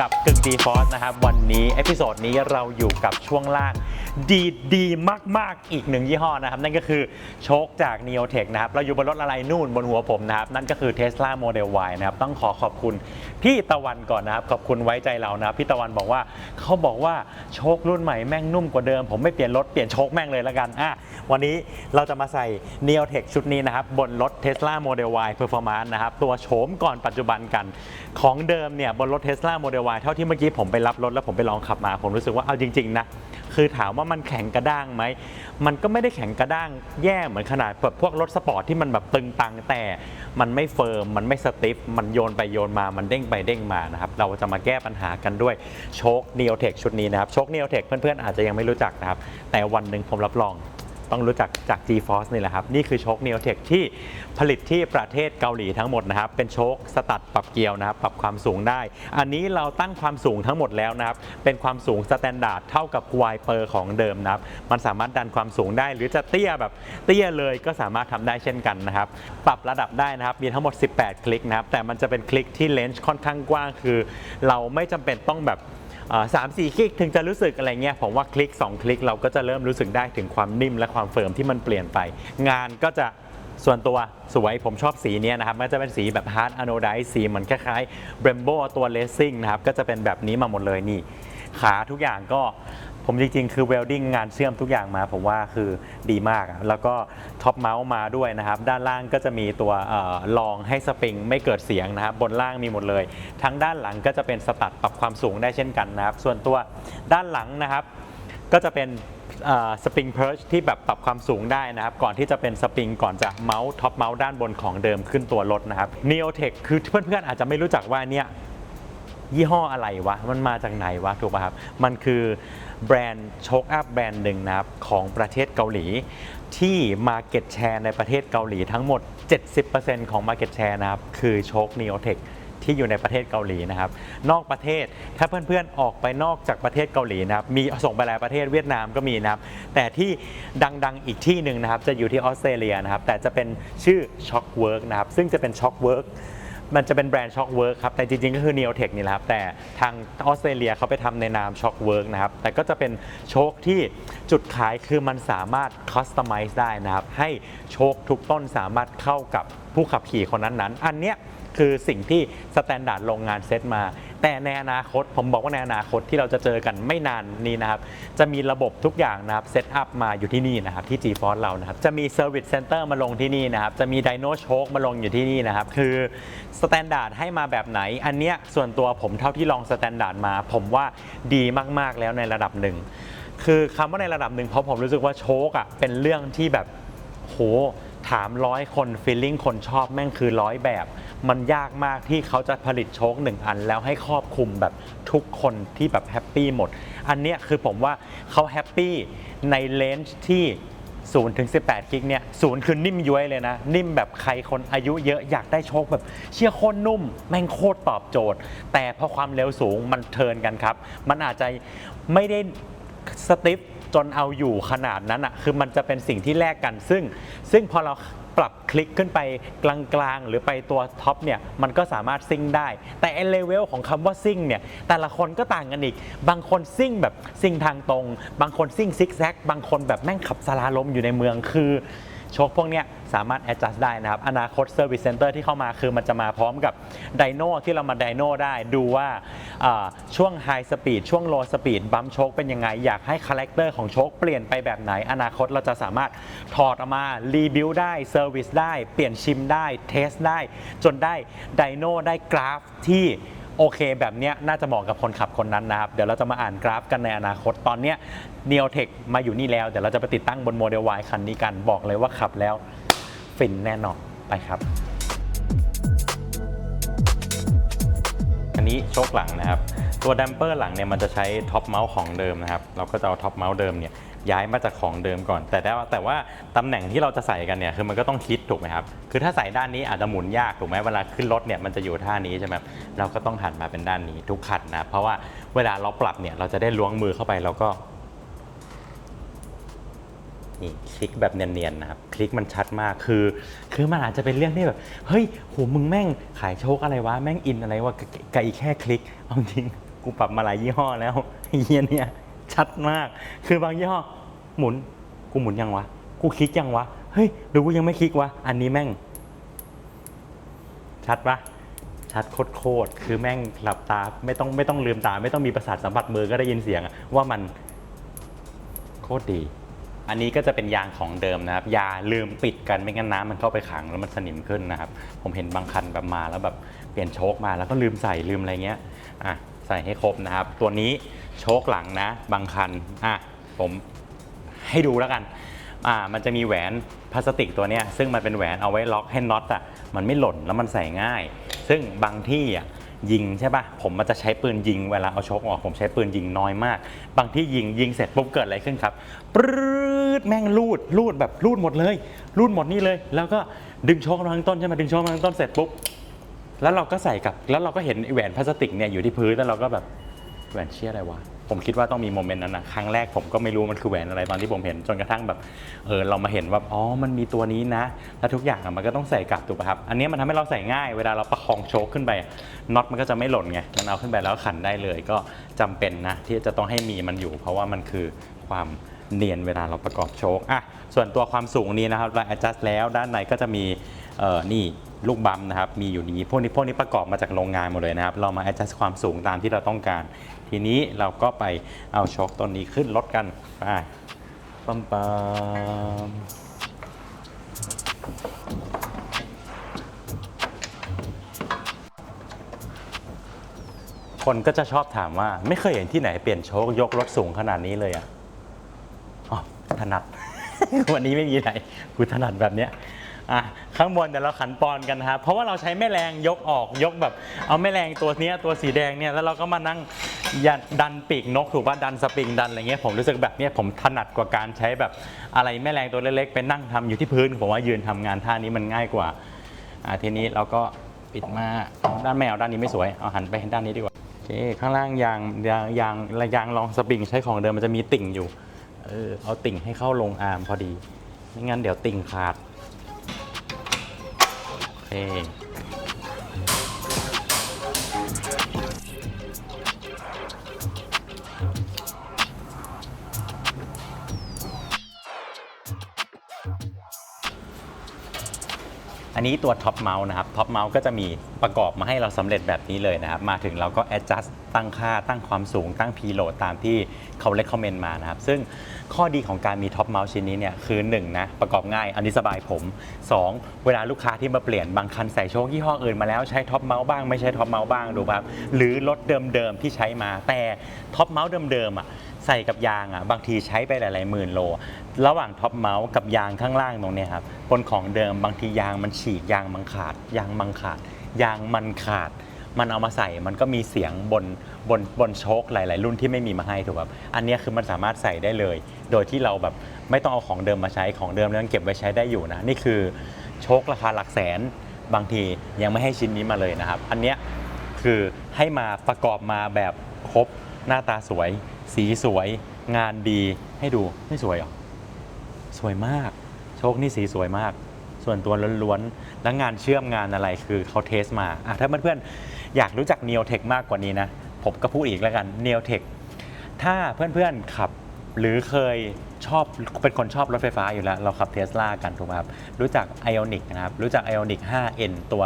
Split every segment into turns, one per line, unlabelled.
กับกึ่งดีฟอสนะครับ วันนี้ เอพิโซดนี้เราอยู่กับช่วงล่างดีดีมาก ๆ อีกหนึ่งยี่ห้อนะครับ นั่นก็คือโชคจาก n e o t e c h นะครับ เราอยู่บนรถอะไรนู่นบนหัวผมนะครับ นั่นก็คือ Tesla Model Y นะครับ ต้องขอขอบคุณพี่ตะวันก่อนนะครับ ขอบคุณไว้ใจเรานะครับ พี่ตะวันบอกว่าเขาบอกว่าโชครุ่นใหม่แม่งนุ่มกว่าเดิม ผมไม่เปลี่ยนรถเปลี่ยนโชคแม่งเลยละกันอะวันนี้เราจะมาใส่ n e o t e c h ชุดนี้นะครับบนรถ Tesla Model Y Performance นะครับตัวโฉมก่อนปัจจุบันกันของเดิมเนี่ยบนรถ Tesla Model Y เท่าที่เมื่อกี้ผมไปรับรถแล้วผมไปลองขับมา ผมรู้สึกว่าเอาจริง ๆ นะ คือถามว่ามันแข็งกระด้างไหม มันก็ไม่ได้แข็งกระด้างแย่เหมือนขนาดแบบพวกรถสปอร์ตที่มันแบบตึงตังแต่มันไม่เฟิร์มมันไม่สติฟมันโยนไปโยนมามันเด้งไปเด้งมานะครับเราจะมาแก้ปัญหากันด้วยโชค n e o t e c h ชุดนี้นะครับโชค n e o t e c h เพื่อนๆอาจจะยังไม่รู้จักนะครับแต่วันหนึ่งผมรับรอง ต้องรู้จักจาก G-Force นี่แหละครับ นี่คือโชค n e o t e c h ที่ผลิตที่ประเทศเกาหลีทั้งหมดนะครับ เป็นโชคสตัดปรับเกียวนะครับ ปรับความสูงได้ อันนี้เราตั้งความสูงทั้งหมดแล้วนะครับ เป็นความสูงสแตนดาร์ดเท่ากับไวเปอร์ของเดิมนะครับ มันสามารถดันความสูงได้ หรือจะเตี้ยแบบเตี้ยเลยก็สามารถทำได้เช่นกันนะครับ ปรับระดับได้นะครับ มีทั้งหมด 18 คลิกนะครับ แต่มันจะเป็นคลิกที่เลนส์ค่อนข้างกว้าง คือ เราไม่จำเป็นต้องแบบ สามสี่คลิกถึงจะรู้สึกอะไรเงี้ยผมว่าคลิก 2 คลิกเราก็จะเริ่มรู้สึกได้ถึงความนิ่มและความเฟิร์มที่มันเปลี่ยนไป งานก็จะส่วนตัวสวยผมชอบสีเนี้ยนะครับ มันจะเป็นสีแบบ hard anodized สีเหมือนคล้ายๆ Brembo ตัว racing นะครับ ก็จะเป็นแบบนี้มาหมดเลยนี่ ขาทุกอย่างก็ ผมจริงๆ คือเวลดิ้งงานเชื่อมทุกอย่างมา ผมว่าคือดีมากอะแล้วก็ท็อปเมาส์มาด้วยนะครับ ด้านล่างก็จะมีตัวเออรองให้สปริงไม่เกิดเสียงนะครับ บนล่างมีหมดเลย ทั้งด้านหลังก็จะเป็นสตัดปรับความสูงได้เช่นกันนะครับ ส่วนตัวด้านหลังนะครับ ก็จะเป็นสปริงเพิร์ชที่แบบปรับความสูงได้นะครับ ก่อนที่จะเป็นสปริงก่อนจะเมาส์ท็อปเมาส์ด้านบนของเดิมขึ้นตัวรถนะครับ n e o t e c h คือเพื่อนๆอาจจะไม่รู้จักว่าเนี่ยยี่ห้ออะไรวะ มันมาจากไหนวะ ถูกป่ะครับ มันคือ แบรนด์โชคอัพแบรนด์หนึ่งนะครับของประเทศเกาหลี ที่ Market Share ในประเทศเกาหลีทั้งหมด 70%ของ Market Share นะครับคือโชค n e o t e c h ที่อยู่ในประเทศเกาหลีนะครับ นอกประเทศถ้าเพื่อนๆออกไปนอกจากประเทศเกาหลีนะครับมีส่งไปหลายประเทศเวียดนามก็มีนะครับ แต่ที่ดังๆอีกที่หนึ่งนะครับ จะอยู่ที่ออสเตรเลียนะครับ แต่จะเป็นชื่อ Shockwork นะครับ ซึ่งจะเป็น Shockwork มันจะเป็นแบรนด์ช็อคเวิร์กครับ แต่จริงๆ ก็คือ Neotech นี่แหละครับ แต่ทางออสเตรเลียเขาไปทำในนามช็อคเวิร์กนะครับ แต่ก็จะเป็นโชคที่จุดขายคือมันสามารถคัสตอมไมซ์ได้นะครับ ให้โชคทุกต้นสามารถเข้ากับผู้ขับขี่คนนั้นๆ อันเนี้ย คือสิ่งที่สแตนดาร์ดโรงงานเซตมา แต่ในอนาคตผมบอกว่าในอนาคตที่เราจะเจอกันไม่นานนี้นะครับ จะมีระบบทุกอย่างนะครับเซตอัพมาอยู่ที่นี่นะครับที่ GeForce เรานะครับ จะมี Service Center มาลงที่นี่นะครับ จะมี Dyno Choke มาลงอยู่ที่นี่นะครับ คือสแตนดาร์ดให้มาแบบไหน อันเนี้ยส่วนตัวผมเท่าที่ลองสแตนดาร์ดมา ผมว่าดีมากๆแล้วในระดับหนึ่ง คือคำว่าในระดับหนึ่งเพราะผมรู้สึกว่าโชคอะเป็นเรื่องที่แบบโหถามร้อยคนฟีลลิ่งคนชอบแม่งคือร้อยแบบ มันยากมากที่เขาจะผลิตโชคหนึ่งอัน แล้วให้ครอบคลุมแบบทุกคนที่แบบแฮปปี้หมด อันเนี้ยคือผมว่าเขาแฮปปี้ในเลนจ์ที่0ถึง18กิกเนี่ยศูนย์คือนิ่มย้วยเลยนะ นิ่มแบบใครคนอายุเยอะอยากได้โชคแบบเชี่ยโคตรนุ่ม แม่งโคตรตอบโจทย์ แต่พอความเร็วสูงมันเทินกันครับ มันอาจจะไม่ได้สติฟจนเอาอยู่ขนาดนั้นอะคือมันจะเป็นสิ่งที่แลกกันซึ่ง ซึ่งพอเรา ปรับคลิกขึ้นไปกลางๆ หรือไปตัวท็อปเนี่ยมันก็สามารถซิ่งได้ แต่ไอเลเวลของคำว่าซิ่งเนี่ยแต่ละคนก็ต่างกันอีก บางคนซิ่งแบบซิ่งทางตรง บางคนซิ่งซิกแซกบางคนแบบแม่งขับสลาลมอยู่ในเมืองคือ ชคพวกเนี้ยสามารถ adjust ได้นะครับ อนาคต Service Center ที่เข้ามาคือมันจะมาพร้อมกับไดโนที่เรามาไดโนได้ดูว่าช่วง High Speed ช่วง Low Speed บัมชคเป็นยังไง อยากให้คาแรคเตอร์ของชคเปลี่ยนไปแบบไหน อนาคตเราจะสามารถถอดออกมารีบิวได้เซอร์วิสได้ เปลี่ยนชิมได้ เทสได้ จนได้ไดโนได้กราฟที่ โอเคแบบเนี้ยน่าจะเหมาะกับคนขับคนนั้นนะครับ เดี๋ยวเราจะมาอ่านกราฟกันในอนาคตตอนเนี้ย Neotech มาอยู่นี่แล้ว เดี๋ยวเราจะไปติดตั้งบนโมเดล Y คันนี้กันบอกเลยว่าขับแล้วฟินแน่นอนไปครับ อันนี้โชคหลังนะครับ ตัวดัมเปอร์หลังเนี่ยมันจะใช้ท็อปเมาส์ของเดิมนะครับ เราก็จะเอาท็อปเมาส์เดิมเนี่ย ย้ายมาจากของเดิมก่อน แต่ได้ว่าแต่ว่าตำแหน่งที่เราจะใส่กันเนี่ยคือมันก็ต้องคิดถูกไหมครับคือถ้าใส่ด้านนี้อาจจะหมุนยากถูกไหมเวลาขึ้นรถเนี่ยมันจะอยู่ท่านี้ใช่ไหมเราก็ต้องหันมาเป็นด้านนี้ทุกคันนะเพราะว่าเวลาเราปรับเนี่ยเราจะได้ล้วงมือเข้าไปแล้วก็นี่คลิกแบบเนียนๆนะครับ คลิกมันชัดมากคือ คือมันอาจจะเป็นเรื่องที่แบบ เฮ้ยโหมึงแม่งขายโชคอะไรวะ แม่งอินอะไรวะกับกับอีแค่คลิกเอาจริง กูปรับมาหลายยี่ห้อแล้วเฮียเนี่ย ชัดมาก คือบางยี่ห้อหมุน กูหมุนยังวะ กูคลิกยังวะ เฮ้ยหรือกูยังไม่คลิกวะ อันนี้แม่ง ชัดปะชัดโคตรๆคือแม่งหลับตา ไม่ต้องไม่ต้องลืมตา ไม่ต้องมีประสาทสัมผัสมือก็ได้ยินเสียงว่ามันโคตรดี อันนี้ก็จะเป็นยางของเดิมนะครับ ยาลืมปิดกันไม่งั้นน้ำมันเข้าไปขังแล้วมันสนิมขึ้นนะครับ ผมเห็นบางคันแบบมาแล้วแบบเปลี่ยนโชคมาแล้วก็ลืมใส่ลืมอะไรเงี้ย อะ ใส่ให้ครบนะครับ ตัวนี้โชคหลังนะ บางคันอะผมให้ดูแล้วกันอ่ามันจะมีแหวนพลาสติกตัวเนี้ยซึ่งมันเป็นแหวนเอาไว้ล็อกให้น็อตอะมันไม่หล่นแล้วมันใส่ง่าย ซึ่งบางที่อะยิงใช่ปะผมมันจะใช้ปืนยิงเวลาเอาชกออกผมใช้ปืนยิงน้อยมาก บางที่ยิงยิงเสร็จปุ๊บเกิดอะไรขึ้นครับปรืดแม่งรูดรูดแบบรูดหมดเลยรูดหมดนี่เลย แล้วก็ดึงชกมาข้งต้นใช่ไหมดึงชกมาข้งต้นเสร็จปุ๊บ แล้วเราก็ใส่กับ แล้วเราก็เห็นไอ้แหวนพลาสติกเนี่ยอยู่ที่พื้น แล้วเราก็แบบแหวนเชี่ยอะไรวะ ผมคิดว่าต้องมีโมเมนต์นั้นนะ ครั้งแรกผมก็ไม่รู้มันคือแหวนอะไรตอนที่ผมเห็น จนกระทั่งแบบ เออเรามาเห็นว่า อ๋อ มันมีตัวนี้นะ แล้วทุกอย่างอะมันก็ต้องใส่กลับถูกป่ะครับ อันนี้มันทำให้เราใส่ง่าย เวลาเราประคองโชคขึ้นไป น็อตมันก็จะไม่หล่นไง มันเอาขึ้นไปแล้วขันได้เลย ก็จำเป็นนะที่จะต้องให้มีมันอยู่ เพราะว่ามันคือความเนียนเวลาเราประกอบโชคอะส่วนตัวความสูงนี้นะครับเรา adjust แล้วด้านในก็จะมีเออนี่ ลูกบัมนะครับมีอยู่นี้พวกนี้พวกนี้ประกอบมาจากโรงงานหมดเลยนะครับ เรามา adjust ความสูงตามที่เราต้องการ ทีนี้เราก็ไปเอาโชคต้นนี้ขึ้นรถกันไปปั๊มปั๊มคนก็จะชอบถามว่าไม่เคยเห็นที่ไหนเปลี่ยนโชคยกรถสูงขนาดนี้เลยอะอ๋อถนัด วันนี้ไม่มีไหนกูถนัดแบบเนี้ยอะ ข้างบนเดี๋ยวเราขันปอนกันครับ เพราะว่าเราใช้แม่แรงยกออกยกแบบ เอาแม่แรงตัวเนี้ยตัวสีแดงเนี่ยแล้วเราก็มานั่งยันดันปีกนกถูกป่ะดันสปริงดันอะไรเงี้ยผมรู้สึกแบบเนี้ยผมถนัดกว่าการใช้แบบอะไรแม่แรงตัวเล็กๆไปนั่งทำอยู่ที่พื้นผมว่ายืนทำงานท่านี้มันง่ายกว่าอะทีนี้เราก็ปิดมาด้านแมวด้านนี้ไม่สวยเอาหันไปด้านนี้ดีกว่าโอเคข้างล่างยางยางยางยางรองสปริงใช้ของเดิมมันจะมีติ่งอยู่เออเอาติ่งให้เข้าลงอาร์มพอดีไม่งั้นเดี๋ยวติ่งขาด โอันนี้ตัวท็อปเมาส์นะครับท็อปเมาส์ก็จะมีประกอบมาให้เราสำเร็จแบบนี้เลยนะครับ มาถึงเราก็ adjust ตั้งค่าตั้งความสูง ตั้ง preload ตามที่เขา recommend มานะครับ ซึ่งข้อดีของการมีท็อปเมาส์ชิ้นนี้เนี่ยคือ 1 นะ ประกอบง่ายอันนี้สบายผม 2 เวลาลูกค้าที่มาเปลี่ยนบางคันใส่โชคยี่ห้ออื่นมาแล้วใช้ท็อปเมาส์บ้างไม่ใช้ท็อปเมาส์บ้างดูครับหรือรถเดิมๆที่ใช้มาแต่ท็อปเมาส์เดิมๆอะ ใส่กับยางอะบางทีใช้ไปหลาย ๆ หมื่นโล ระหว่างท็อปเมาส์กับยางข้างล่างตรงเนี้ยครับบนของเดิมบางทียางมันฉีกยางมันขาด ยางมันขาด ยางมันขาด มันเอามาใส่มันก็มีเสียงบนบนบนโชคหลาย ๆ รุ่นที่ไม่มีมาให้ถูกครับอันเนี้ยคือมันสามารถใส่ได้เลย โดยที่เราแบบไม่ต้องเอาของเดิมมาใช้ของเดิมแล้วยังเก็บไว้ใช้ได้อยู่นะนี่คือโชคราคาหลักแสน บางทียังไม่ให้ชิ้นนี้มาเลยนะครับ อันเนี้ยคือให้มาประกอบมาแบบครบ หน้าตาสวย สีสวย งานดีให้ดูไม่สวยเหรอสวยมาก โชคนี่สีสวยมาก ส่วนตัวล้วนๆ แล้วงานเชื่อมงานอะไรคือเขาเทสมาอะถ้าเพื่อนๆ อยากรู้จัก n e o t e c h มากกว่านี้นะ ผมก็พูดอีกแล้วกัน n e o t e c h ถ้าเพื่อนๆขับหรือเคยชอบเป็นคนชอบรถไฟฟ้าอยู่แล้ว เราขับเทสลากันถูกไหมครับ รู้จัก Ionic นะครับ รู้จัก Ionic 5N ตัว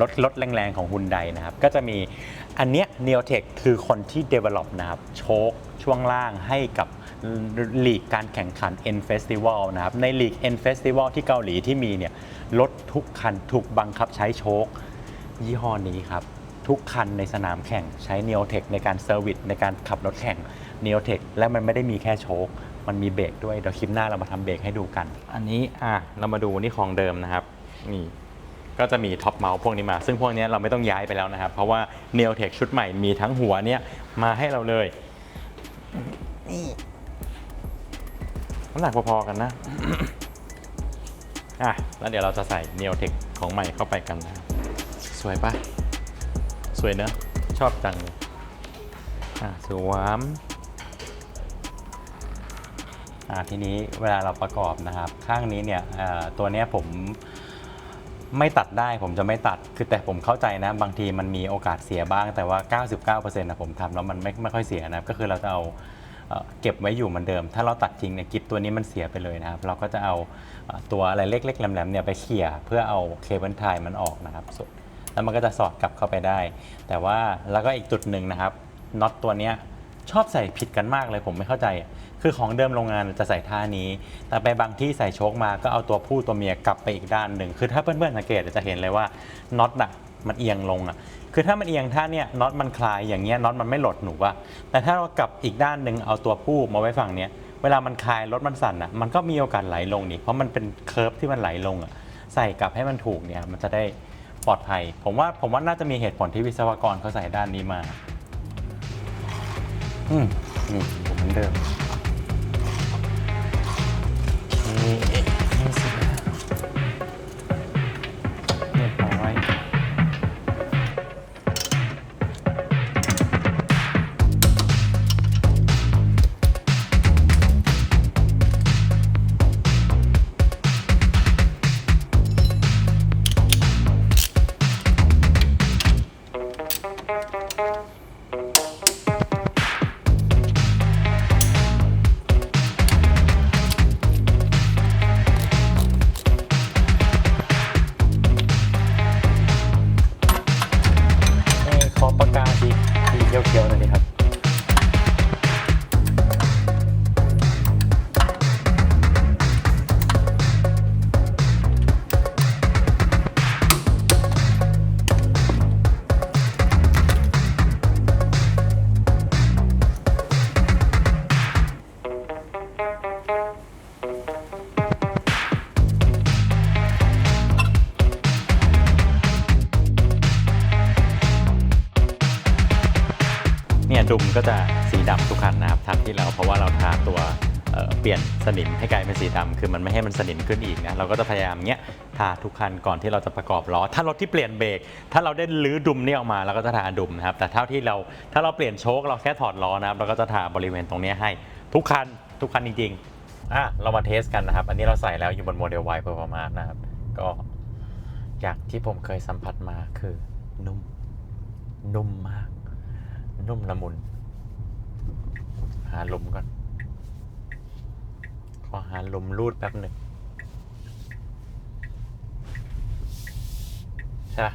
รถรถแรงๆ ของ Hyundai นะครับ ก็จะมี อันเนี้ย n e o t e c h คือคนที่ develop นะครับโชคช่วงล่างให้กับลีกการแข่งขัน N Festival นะครับ ในลีก N Festival ที่เกาหลีที่มีเนี่ยรถทุกคันถูกบังคับใช้โชคยี่ห้อนี้ครับ ทุกคันในสนามแข่งใช้ n e o t e c h ในการเซอร์วิสในการขับรถแข่ง n e o t e c h และมันไม่ได้มีแค่โชคมันมีเบรกด้วยเดี๋ยวคลิปหน้าเรามาทำเบรกให้ดูกัน อันนี้อะเรามาดูนี่ของเดิมนะครับนี่ ก็จะมีท็อปเมาส์พวกนี้มา ซึ่งพวกนี้เราไม่ต้องย้ายไปแล้วนะครับ เพราะว่า n e o t e c h ชุดใหม่มีทั้งหัวเนี้ยมาให้เราเลยนี่น้ำหนักพอๆกันนะอะแล้วเดี๋ยวเราจะใส่ n e o t e c h ของใหม่เข้าไปกันนะครับสวยปะสวยเนอะชอบจังเลยอะสวมอ่าทีนี้เวลาเราประกอบนะครับ ข้างนี้เนี่ยเอ่อตัวเนี้ยผม ไม่ตัดได้ผมจะไม่ตัด คือแต่ผมเข้าใจนะ บางทีมันมีโอกาสเสียบ้างแต่ว่า 99%นะผมทำแล้วมันไม่ไม่ค่อยเสียนะก็คือเราจะเอาเอ่อเก็บไว้อยู่เหมือนเดิม ถ้าเราตัดจริงเนี่ยกิฟตัวนี้มันเสียไปเลยนะครับ เราก็จะเอาตัวอะไรเล็กๆแหลมๆเนี่ยไปเขี่ยเพื่อเอาเคเบิลไทยมันออกนะครับสุดแล้วมันก็จะสอดกลับเข้าไปได้ แต่ว่าแล้วก็อีกจุดหนึ่งนะครับน็อตตัวเนี้ย ชอบใส่ผิดกันมากเลยผมไม่เข้าใจอะคือของเดิมโรงงานจะใส่ท่านี้ แต่ไปบางที่ใส่โชคมาก็เอาตัวผู้ตัวเมียกลับไปอีกด้านหนึ่ง คือถ้าเพื่อนๆสังเกตจะเห็นเลยว่าน็อตอะมันเอียงลงอะคือถ้ามันเอียงท่าเนี้ยน็อตมันคลายอย่างเงี้ยน็อตมันไม่หลดหนูว่า แต่ถ้าเรากลับอีกด้านหนึ่งเอาตัวผู้มาไว้ฝั่งเนี้ยเวลามันคลายรถมันสั่นอะมันก็มีโอกาสไหลลงนี่เพราะมันเป็นเคิร์ฟที่มันไหลลงอะใส่กลับให้มันถูกเนี่ยมันจะได้ปลอดภัย ผมว่าผมว่าน่าจะมีเหตุผลที่วิศวกรเขาใส่ด้านนี้มา อืมนี่ผมเหมือนเดิมนี่นี่สิเรียบร้อย เนี่ยดุมก็จะสีดำทุกคันนะครับทำที่เราเพราะว่าเราทาตัวเเปลี่ยนสนิมให้กลายเป็นสีดำคือมันไม่ให้มันสนิมขึ้นอีกนะเราก็จะพยายามเนี้ยทาทุกคันก่อนที่เราจะประกอบล้อ ถ้ารถที่เปลี่ยนเบรกถ้าเราได้ลื้อดุมนี่ออกมาเราก็จะทาดุมนะครับแต่เท่าที่เราถ้าเราเปลี่ยนโชคเราแค่ถอดล้อนะครับเราก็จะทาบริเวณตรงนี้ให้ทุกคันทุกคันจริงๆอะเรามาเทสกันนะครับ อันนี้เราใส่แล้วอยู่บนโมเดล Y Performance นะครับ ก็อย่างที่ผมเคยสัมผัสมาคือนุ่มนุ่มมาก นุ่มละมุน หาลมก่อน ขอหาลมรูดแป๊บหนึ่งใช่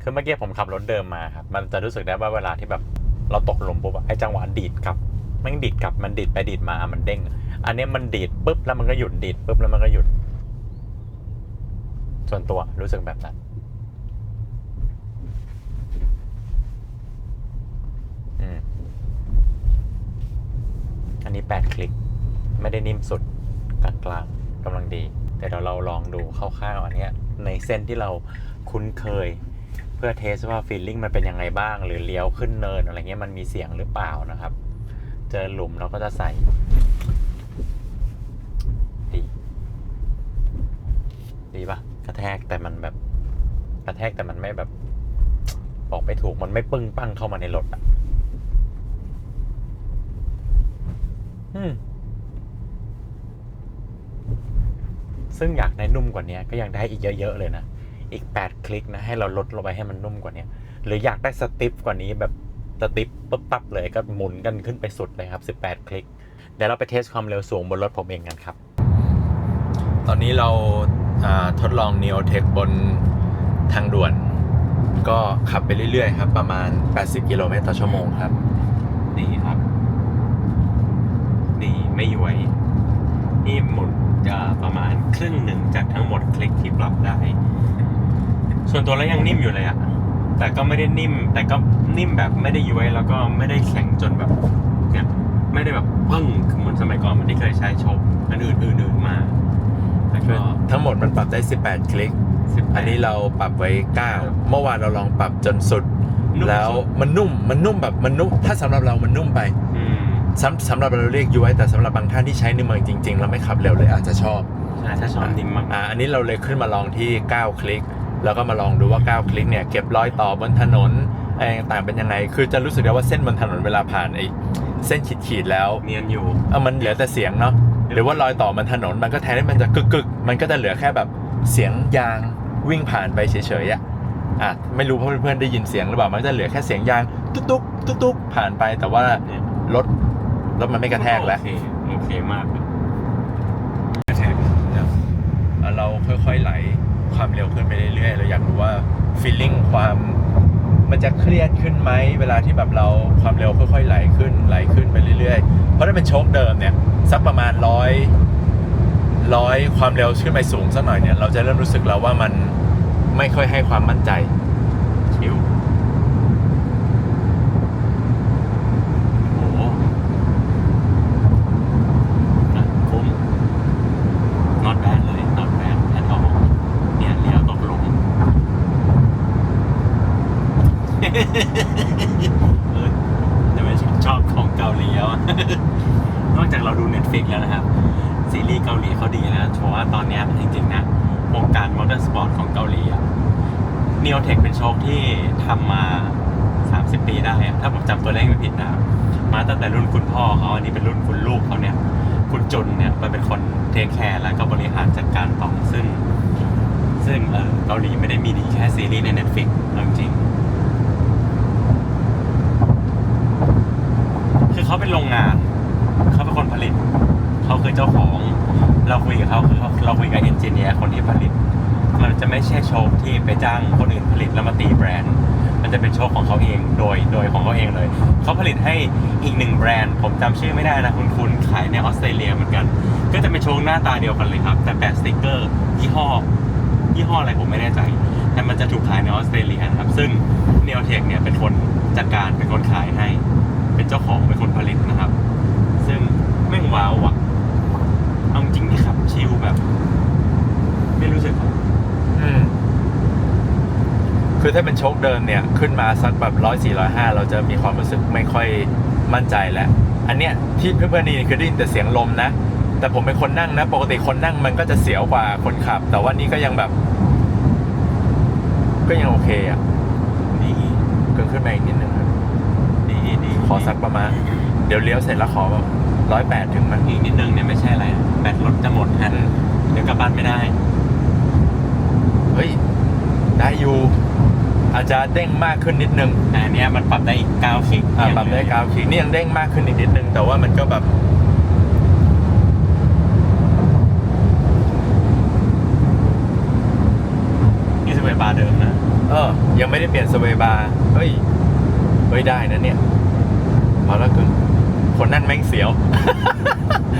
คือเมื่อกี้ผมขับรถเดิมมาครับ มันจะรู้สึกได้ว่าเวลาที่แบบเราตกลมปุ๊บอะไอ้จังหวะดีดกลับมันดีดกลับมันดีดไปดีดมามันเด้ง อันนี้มันดีดปุ๊บแล้วมันก็หยุดดีดปุ๊บแล้วมันก็หยุด ส่วนตัวรู้สึกแบบนั้น อันนี้ 8 คลิก ไม่ได้นิ่มสุดกลางๆกำลังดี แต่เดี๋ยวเราลองดูคร่าวๆอันเนี้ยในเส้นที่เราคุ้นเคย เพื่อเทสว่าฟีลลิ่งมันเป็นยังไงบ้าง หรือเลี้ยวขึ้นเนินอะไรเงี้ยมันมีเสียงหรือเปล่านะครับ เจอหลุมเราก็จะใส่ดีดีปะกระแทกแต่มันแบบกระแทกแต่มันไม่แบบ บอกไม่ถูกมันไม่ปึ้งปั้งเข้ามาในรถอะ อืม ซึ่งอยากได้นุ่มกว่านี้ก็ยังได้อีกเยอะๆเลยนะ อีก 8 คลิกนะให้เราลดลงไปให้มันนุ่มกว่านี้หรืออยากได้สติปกว่านี้แบบสติปปุ๊บปั๊บเลยก็หมุนกันขึ้นไปสุดเลยครับ 18 คลิก เดี๋ยวเราไปเทสความเร็วสูงบนรถผมเองกันครับ
ตอนนี้เราอ่าทดลอง Neo Tech บนทางด่วน ก็ขับไปเรื่อยๆครับ ประมาณ 80 กิโลเมตรต่อชั่วโมงครับ
ดีครับ ดีไม่ย้วยนี่หมุนจะประมาณ ครึ่งหนึ่งจากทั้งหมดคลิกที่ปรับได้ ส่วนตัวแล้วยังนิ่มอยู่เลยอะแต่ก็ไม่ได้นิ่ม แต่ก็นิ่มแบบไม่ได้ย้วยแล้วก็ไม่ได้แข็งจนแบบเนี่ยไม่ได้แบบปึ้งคือเหมือนสมัยก่อนมันที่เคยใช้โชกอันอื่นอื่นๆมาแล้วก็
ทั้งหมดมันปรับได้ 18 คลิก
18
อันนี้เราปรับไว้ 9 เมื่อวานเราลองปรับจนสุด
นุ่ม
แล้วมันนุ่มมันนุ่มแบบมันนุ่ม ถ้าสำหรับเรามันนุ่มไป
อืม
สำสำหรับเราเรียกย้วยแต่สำหรับบางท่านที่ใช้ในเมืองจริงๆ แล้วไม่ขับเร็วเลยอาจจะชอบ
ใช่ถ้าชอบนิ่มมาก
อ่าอันนี้เราเลยขึ้นมาลองที่ 9 คลิก แล้วก็มาลองดูว่า 9 คลิกเนี่ยเก็บรอยต่อบนถนนอะไรต่างๆเป็นยังไง คือจะรู้สึกได้ว่าเส้นบนถนนเวลาผ่านไอ้เส้นขีดๆแล้ว
เนียนอยู่
เออมันเหลือแต่เสียงเนาะหรือว่ารอยต่อบนถนนมันก็แทนที่มันจะกึกกึกๆมันก็จะเหลือแค่แบบเสียงยางวิ่งผ่านไปเฉยๆอะอะไม่รู้เพื่อนๆได้ยินเสียงหรือเปล่ามันก็จะเหลือแค่เสียงยางตุ๊กตุ๊กตุ๊กตุ๊กผ่านไปแต่ว่า
เนี่ย
รถรถมันไม่กระแทกแล้ว
โอเคโอเคมากเลย
กระแทก เราค่อยๆไหลความเร็วขึ้นไปเรื่อยๆเราอยากรู้ว่าฟีลลิ่งความมันจะเครียดขึ้นไหมเวลาที่แบบเราความเร็วค่อยๆไหลขึ้นไหลขึ้นไปเรื่อยๆ เพราะถ้าเป็นโชคเดิมเนี่ยสักประมาณร้อยร้อยความเร็วขึ้นไปสูงสักหน่อยเนี่ยเราจะเริ่มรู้สึกแล้วว่ามันไม่ค่อยให้ความมั่นใจ
ชิวโอ้โหอะคุ้ม not bad เลย not bad at all เนี่ยเลี้ยวตกหลุม เออแต่ไมชอบของเกาหลีแล้วอะนอกจากเราดู Netflix แล้วนะครับ ซีรีส์เกาหลีเขาดีนะเพราะว่าตอนนี้ยจริงๆนะวงการมอเตอร์สปอร์ตของเกาหลีอะ n น o เทคเป็นโชคที่ทำมา 30 ปีได้อะถ้าผมจำตัวเลขไม่ผิดนะมาตั้งแต่รุ่นคุณพ่อเขาอันนี้เป็นรุ่นคุณลูกเขาเนี่ย คุณจุนเนี่ยมันเป็นคนเทคแคร์แล้วก็บริหารจัดการต่อซึ่ง ซึ่งเออเกาหลีไม่ได้มีดีแค่ซีรีส์ใน Netflix จริงๆ คือเขาเป็นโรงงาน เขาเป็นคนผลิต เขาคือเจ้าของ เราคุยกับเขาคือเขาเราคุยกับเอนจิเนียร์คนที่ผลิต มันจะไม่ใช่โชคที่ไปจ้างคนอื่นผลิตแล้วมาตีแบรนด์ มันจะเป็นโชคของเขาเองโดยโดยของเขาเองเลย เขาผลิตให้อีกหนึ่งแบรนด์ ผมจำชื่อไม่ได้นะคุณคุณขายในออสเตรเลียเหมือนกัน ก็จะเป็นโชคหน้าตาเดียวกันเลยครับ แต่แปะสติกเกอร์ยี่ห้อยี่ห้ออะไรผมไม่แน่ใจ แต่มันจะถูกขายในออสเตรเลียนะครับ ซึ่งเน o เทคเนี่ยเป็นคนจัดการเป็นคนขายให้ เป็นเจ้าของเป็นคนผลิตนะครับ ซึ่งแม่งว้าวอะเอาจริงนี่ขับ ชิลแบบ ไม่รู้สึกอะ
อืมคือถ้าเป็นโชคเดิมเนี่ย ขึ้นมาสักแบบร้อยสี่ร้อยห้าเราจะมีความรู้สึกไม่ค่อยมั่นใจแล้วอันเนี้ยที่เพื่อนๆนี่คือได้ยินแต่เสียงลมนะ แต่ผมเป็นคนนั่งนะ ปกติคนนั่งมันก็จะเสียวกว่าคนขับ แต่ว่านี่ก็ยังแบบ ก็ยังโอเคอะ
ดี
เกินขึ้นมาอีกนิดนึงครับ
ดีดี
ขอสักประมาณ เดี๋ยวเลี้ยวเสร็จแล้วขอแบบร้อยแปดถึงมัน
อีกนิดนึงเนี่ยไม่ใช่อะไรอะแบตรถจะหมดฮันเดี๋ยวกลับบ้านไม่ได้
เฮ้ย ได้อยู่อาจจะเด้งมากขึ้นนิดนึง
แต่อันเนี้ยมันปรับได้อีก9คลิก
อ่าปรับได้กราฟขีดนี่ยังเด้งมากขึ้นอีกนิดนึง แต่ว่ามันก็แบบ
นี่สเปบาร์เดิมนะ
เออ ยังไม่ได้เปลี่ยนสเวย์บาร์เฮ้ย เฮ้ยได้นะเนี่ย พอแล้วกึ่งคนนั่งแม่งเสียว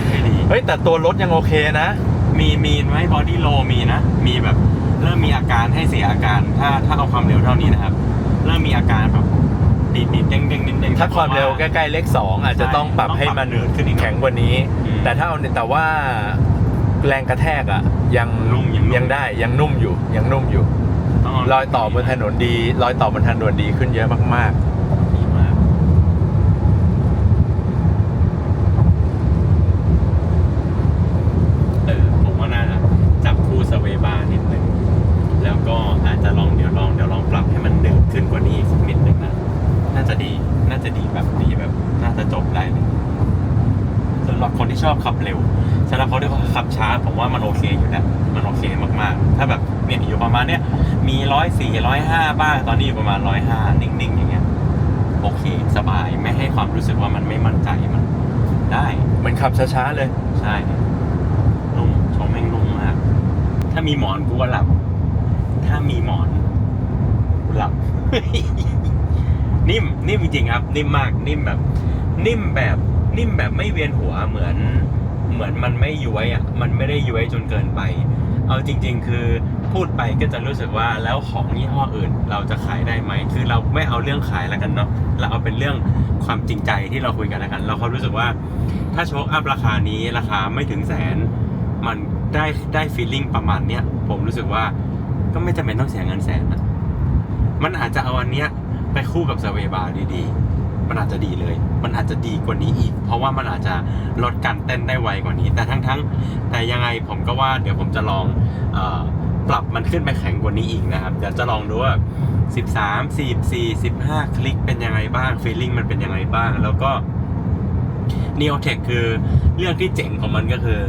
ไม่ดี
เฮ้ยแต่ตัวรถยังโอเคนะ
มีมีไหมบอดี้โลมีนะ มีแบบเริ่มมีอาการให้เสียอาการ ถ้าถ้าเอาความเร็วเท่านี้นะครับ เริ่มมีอาการแบบดีดดีดเด้งเด้งเด้งเด้ง
ถ้าความเร็วใกล้ๆเลขสองอาจจะต้องปรับให้มัน
ต้องปรับหนืดขึ้นอีกหน่อย
แข็งกว่านี้
อืม
แต่ถ้าเอาแต่ว่าแรงกระแทกอะ ยัง
นุ่มยังนุ่ม
ยังได้ยังนุ่มอยู่ยังนุ่มอยู่
ต้งเาร
อยต่อบนถนนดี รอยต่อบนถนนดีขึ้นเยอะมาก
ดีมากเออผมว่าน่าจะจับคู่สเวบาร์นิดนึง แล้วก็อาจจะลองเดี๋ยวลองเดี๋ยวลองปรับให้มันเดือดขึ้นกว่านี้อีกสักนิดนึงนะ น่าจะดี น่าจะดีแบบดีแบบ น่าจะจบได้เลยสำหรับคนที่ชอบขับเร็วสำหรับคนที่ขับช้า ผมว่ามันโอเคอยู่แล้วมันโอเคมากๆ ถ้าแบบเนี่ยอยู่ประมาณเนี้ย มี ร้อยสี่ร้อยห้าบ้าง ตอนนี้อยู่ประมาณร้อยห้านิ่งๆอย่างเงี้ยโอเคสบายไม่ให้ความรู้สึกว่ามันไม่มั่นใจมันได้
ๆเหมือนขับช้าๆเลย
ใช่นุ่มชมแม่งนุ่มมาก ถ้ามีหมอนกูก็หลับ ถ้ามีหมอนกูหลับ นิ่มนิ่มจริงๆครับ นิ่มมาก นิ่มแบบ นิ่มแบบนิ่มแบบไม่เวียนหัวเหมือน เหมือนมันไม่ย้วยอะ มันไม่ได้ย้วยจนเกินไป เอาจริง ๆ คือ พูดไปก็จะรู้สึกว่าแล้วของยี่ห้ออื่นเราจะขายได้ไหมคือเราไม่เอาเรื่องขายแล้วกันเนาะเราเอาเป็นเรื่องความจริงใจที่เราคุยกันแล้วกัน เราเขารู้สึกว่าถ้าโชคอัพราคานี้ราคาไม่ถึงแสน มันได้ได้ฟีลลิ่งประมาณเนี้ยผมรู้สึกว่าก็ไม่จำเป็นต้องเสียเงินแสนนะมันอาจจะเอาอันเนี้ยไปคู่กับสเวบาร์ดีๆ มันอาจจะดีเลย มันอาจจะดีกว่านี้อีก เพราะว่ามันอาจจะลดการเต้นได้ไวกว่านี้ แต่ทั้งๆ แต่ยังไงผมก็ว่าเดี๋ยวผมจะลองเออ ปรับมันขึ้นไปแข็งกว่านี้อีกนะครับ เดี๋ยวจะลองดูว่า 13 14 15 คลิกเป็นยังไงบ้างฟีลลิ่งมันเป็นยังไงบ้าง แล้วก็
n e o t e c h คือเรื่องที่เจ๋งของมันก็คือ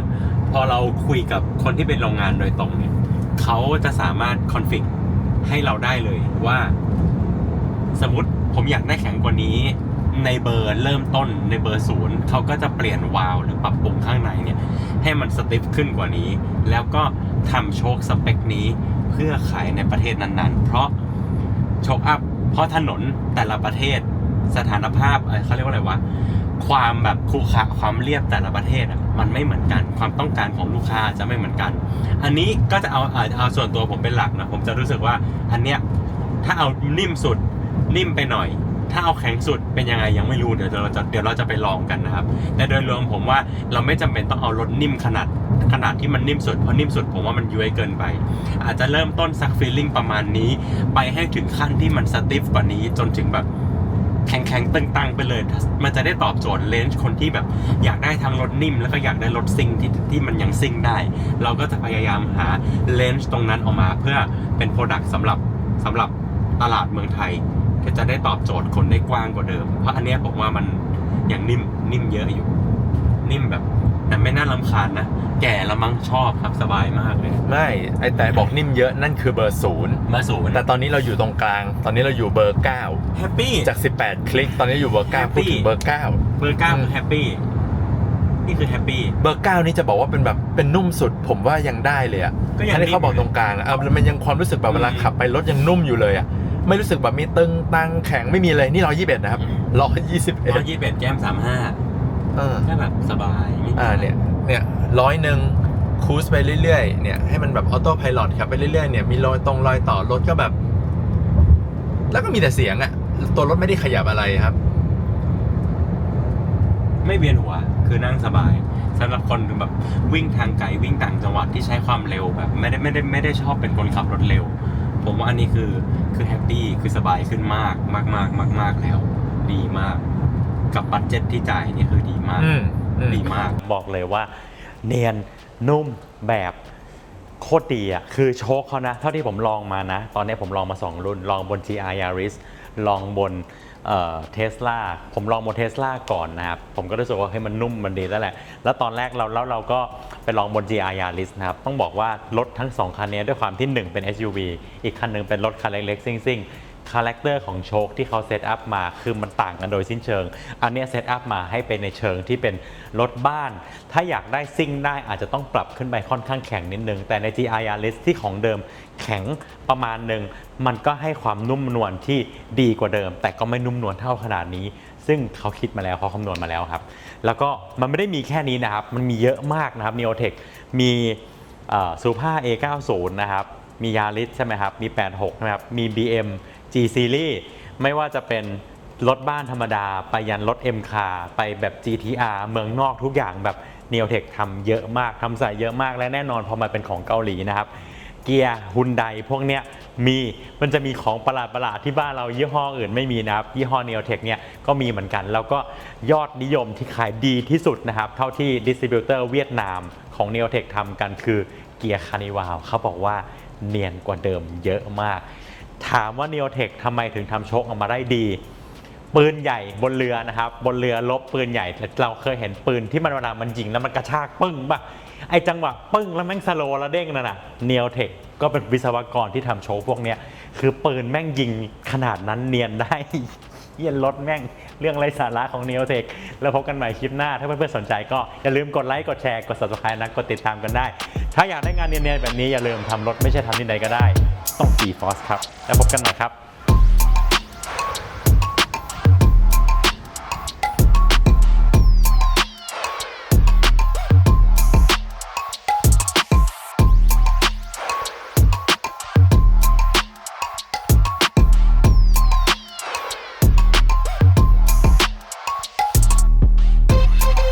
พอเราคุยกับคนที่เป็นโรงงานโดยตรงเนี่ยเขาจะสามารถคอนฟิกให้เราได้เลยว่า สมมติผมอยากได้แข็งกว่านี้ ในเบอร์เริ่มต้นในเบอร์ศูนย์เขาก็จะเปลี่ยนวาล์วหรือปรับปรุงข้างในเนี่ยให้มันสติฟขึ้นกว่านี้ แล้วก็ทำโชคสเปคนี้เพื่อขายในประเทศนั้นๆ เพราะโชคอัพเพราะถนนแต่ละประเทศสถานภาพเขาเรียกว่าอะไรวะความแบบคูขะความเรียบแต่ละประเทศอะมันไม่เหมือนกันความต้องการของลูกค้าจะไม่เหมือนกัน อันนี้ก็จะเอาเอาเอาส่วนตัวผมเป็นหลักนะผมจะรู้สึกว่าอันเนี้ยถ้าเอานิ่มสุดนิ่มไปหน่อย ถ้าเอาแข็งสุดเป็นยังไงยังไม่รู้เดี๋ยวเราจะเดี๋ยวเราจะไปลองกันนะครับแต่โดยรวมผมว่าเราไม่จำเป็นต้องเอารถนิ่มขนาดขนาดที่มันนิ่มสุดเพราะนิ่มสุดผมว่ามันย้วยเกินไป อาจจะเริ่มต้นสักฟีลลิ่งประมาณนี้ ไปให้ถึงขั้นที่มันสติฟกว่านี้จนถึงแบบแข็งๆตึงตังไปเลย มันจะได้ตอบโจทย์เลนส์คนที่แบบอยากได้ทั้งรถนิ่ม แล้วก็อยากได้รถซิ่งที่ที่มันยังซิ่งได้ เราก็จะพยายามหาเลนส์ตรงนั้นออกมาเพื่อเป็นโปรดักต์สำหรับสำหรับตลาดเมืองไทย ก็จะได้ตอบโจทย์คนได้กว้างกว่าเดิม เพราะอันเนี้ยผมว่ามันยังนิ่มนิ่มเยอะอยู่ นิ่มแบบ แต่ไม่น่ารำคาญนะ แก่แล้วมั้งชอบครับสบายมากเลย
ไม่ไอแต่บอกนิ่มเยอะนั่นคือเบอร์ศูนย์
มาสูน
แต่ตอนนี้เราอยู่ตรงกลาง ตอนนี้เราอยู่เบอร์
แฮปปี้
9จาก 18 คลิก ตอนนี้อยู่เบอร์9พูดถึงเบอร์9
เบอร์เก้า
อืม
คือแฮปปี้นี่คือแฮปปี้
เบอร์9นี่จะบอกว่าเป็นแบบเป็นนุ่มสุด ผมว่ายังได้เลยอะ
ก็ยัง
ถ้าที่เขาบอก
นิ่ม
ตรงกลางอะเอาแล้วมันยังความรู้สึกแบบเวลา
อืม
ขับไปรถยังนุ่มอยู่เลยอะ ไม่รู้สึกแบบมีตึงตังแข็งไม่มีเลยนี่ร้อยยี่สิบเอ็ดนะครับร้อยยี่สิบเอ็ด
ร้อยยี่สิบเอ็ดแก้มสามห้า
เออ
ก็แบบสบายไม่
อ่าเนี่ยเนี่ยร้อยหนึ่งคูสไปเรื่อยๆ เนี่ยให้มันแบบออโต้พายロขับไปเรื่อยๆ เนี่ยมีรอยตรงรอยต่อรถก็แบบ แล้วก็มีแต่เสียงอะตัวรถไม่ได้ขยับอะไรครับ
ไม่เวียนหัว คือนั่งสบายสำหรับคนแบบวิ่งทางไกลวิ่งต่างจังหวัดที่ใช้ความเร็วแบบ ไม่ได้ไม่ได้ไม่ได้ชอบเป็นคนขับรถเร็ว ผมว่าอันนี้คือคือแฮปปี้คือสบายขึ้นมากมากมากมากมากแล้ว ดีมาก กับบัตเจ็ตที่จ่ายนี่คือดีมาก
อืมอืม
ดีมาก
บอกเลยว่า เนียนนุ่มแบบโคตรดีอะคือโชคเขานะ เท่าที่ผมลองมานะ ตอนนี้ผมลองมา 2 รุ่น ลองบน GR Yaris ลองบน เทสลาผมลองบนเทสลาก่อนนะครับ ผมก็รู้สึกว่าเฮ้ยมันนุ่มมันดีแล้วแหละ แล้วตอนแรกเราแล้วเราก็ไปลองบน GR Yaris นะครับ ต้องบอกว่ารถทั้ง 2 คันนี้ด้วยความที่ 1 เป็น SUV อีกคันหนึงเป็นรถคันเล็กๆซิ่งๆคาแรคเตอร์ของโชคที่เขาเซตอัพมาคือมันต่างกันโดยสิ้นเชิง อันนี้เซตอัพมาให้เป็นในเชิงที่เป็นรถบ้าน ถ้าอยากได้ซิ่งได้อาจจะต้องปรับขึ้นไปค่อนข้างแข็งนิดนึง แต่ใน GR Yaris ที่ของเดิม แข็งประมาณหนึ่งมันก็ให้ความนุ่มนวลที่ดีกว่าเดิม แต่ก็ไม่นุ่มนวลเท่าขนาดนี้ ซึ่งเขาคิดมาแล้วเขาคำนวณมาแล้วครับ แล้วก็มันไม่ได้มีแค่นี้นะครับ มันมีเยอะมากนะครับ Neotech มีซูเปอร์ A90 นะครับ มียาริสใช่ไหมครับ มี 86 นะครับ มี BM G Series ไม่ว่าจะเป็นรถบ้านธรรมดา ไปยันรถ M car ไปแบบ GTR เมืองนอกทุกอย่างแบบ Neotech ทำเยอะมากทำใส่เยอะมากและแน่นอนพอมาเป็นของเกาหลีนะครับ เกียร์ฮุนไดพวกเนี้ยมีมันจะมีของประหลาดประหลาดๆที่บ้านเรายี่ห้ออื่นไม่มีนะครับ ยี่ห้อ Neotech เนี่ยก็มีเหมือนกัน แล้วก็ยอดนิยมที่ขายดีที่สุดนะครับ เท่าที่ดิสติบิวเตอร์เวียดนามของ Neotech ทำกันคือเกียร์คานิวาลเขาบอกว่าเนียนกว่าเดิมเยอะมาก ถามว่า Neotech ทำไมถึงทำโชคออกมาได้ดีปืนใหญ่บนเรือนะครับ บนเรือลบปืนใหญ่เราเคยเห็นปืนที่มันเวลามันยิงแล้วมันกระชากปึ้งป่ะ ไอจังหวะปึ้งแล้วแม่งสโลแล้วเด้งนั่นน่ะเนียเทคก็เป็นวิศวกรที่ทำโชว์พวกเนี้ยคือปืนแม่งยิงขนาดนั้นเนียนได้เยี่ยนรถแม่งเรื่องไรสาระของ n e o t e c h แล้วพบกันใหม่คลิปหน้า ถ้าเพื่อนๆสนใจก็อย่าลืมกดไลค์ กดแชร์ กด subscribe นะ กดติดตามกันได้ ถ้าอยากได้งานเนียนๆแบบนี้อย่าลืมทำรถไม่ใช่ทำที่ไหนก็ได้ ต้อง g f o r c e ครับ แล้วพบกันใหม่ครับ